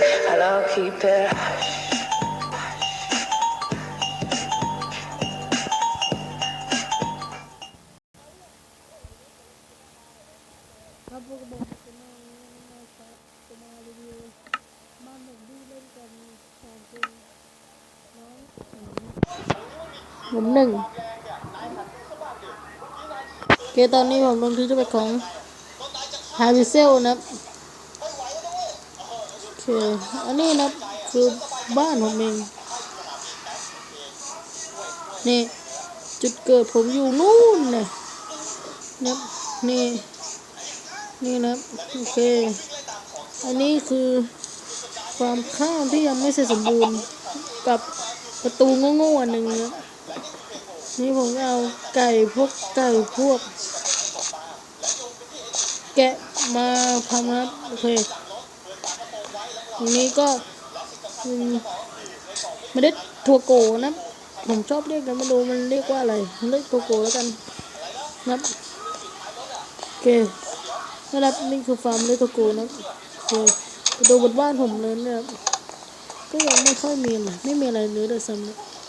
and I'll keep it hush. ผมหนึ่งโอเคตอนนี้ผมลงที่จะไปของฮาวิเซลนะครับ เค อันนี้นะคือบ้านผมเอง นี่ จุดเกิดผมอยู่นู่นเลยนะนี่ นี่นะโอเค อันนี้คือความข้ามที่ยังไม่เสร็จสมบูรณ์กับประตูโง่ๆอันหนึ่งนะนี่ผมเอาไก่พวกไก่พวก แกะมาทำนะโอเค อันนี้ก็เมล็ดถั่วโกนะผมชอบเรียกกันไม่รู้มันเรียกว่าอะไรเรียกถั่วโกแล้วกันนะโอเคนะครับนี่คือฟาร์มเลโทโกนะโอ้ไปดูบนบ้านผมเลยเนี่ยครับก็ยังไม่ค่อยมีอะไรไม่มีอะไรเลยเลยซ้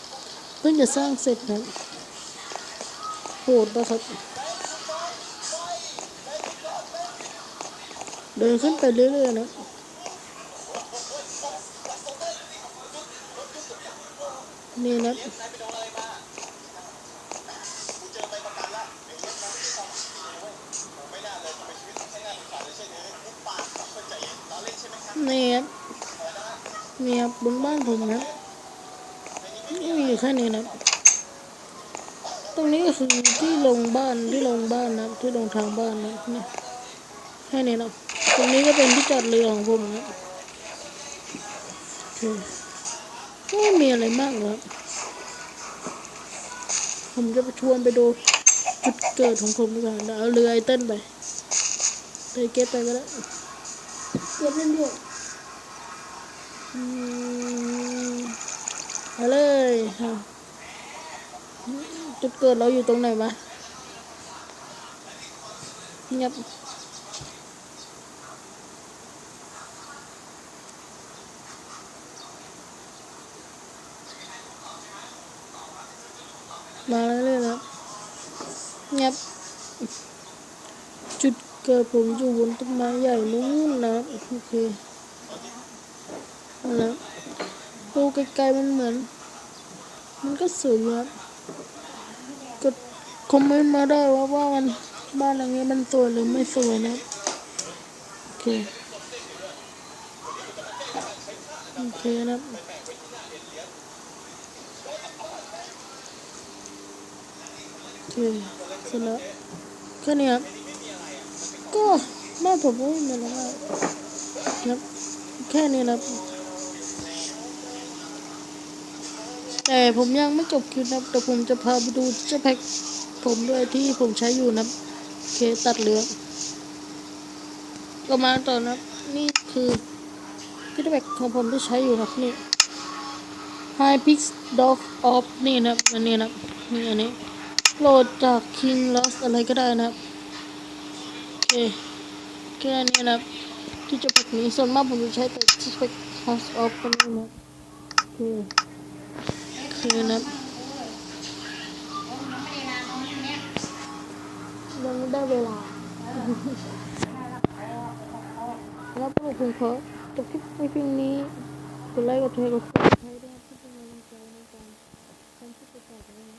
ำเพิ่งจะสร้างเสร็จนะโหดนะครับเดินขึ้นไปเรื่อยๆนะ นี่นะนี่ครับนี่ครับบนบ้านผมนะนี่มีอยู่แค่นี้นะตรงนี้ก็คือที่ลงบ้านที่ลงบ้านนะที่ลงทางบ้านนะนี่แค่นี้นะตรงนี้ก็เป็นที่จอดเรือของผมนะโอเค ไม่มีอะไรมากหรอกครับผมจะไปชวนไปดูจุดเกิดของผมดีกว่าเดี๋ยวเอาเรือไอเต้นไปไปเก็ตไปก็ได้เก็ตเล่นด้วยอืมเอาเลยค่ะจุดเกิดเราอยู่ตรงไหนวะเงียบ มาเรื่อยๆนะเงียบจุดเกิดผมอยู่บนต้นไม้ใหญ่นู้นนะโอเคเอาละดูไกลๆมันเหมือน มันก็สวยครับกดคอมเมนต์มาได้ว่าว่ามันบ้านหลังนี้มันสวยหรือไม่สวยนะโอเคโอเคนะ โอเคเสร็จแล้วแค่นี้ครับก็บ้านผมก็ไม่มีอะไรครับแค่นี้ครับแต่ผมยังไม่จบคลิปนะแต่ผมจะพาไปดูเจ้าแพ็กผมด้วยที่ผมใช้อยู่นะเคตัดเหลืองก็มาต่อนะนี่คือที่แพ็กของผมที่ใช้อยู่ครับนี่ High Pix Dog Off นี่นะอันนี้นะนี่อันนี้ โหลดจาก King Lost อะไรก็ได้นะครับ โอเค แค่นี้นะครับ ที่จะแพ็กนี้ส่วนมากผมจะใช้แต่ที่แพ็ก House of กันนะโอเคโอเคนะครับยังไม่ได้เวลา แล้วก็ผมขอจบคลิปในเพียงนี้กดไลค์กดแชร์กดติดตามให้ด้ที่อะป็กำลงใจในการทำคลิปต่อไนะ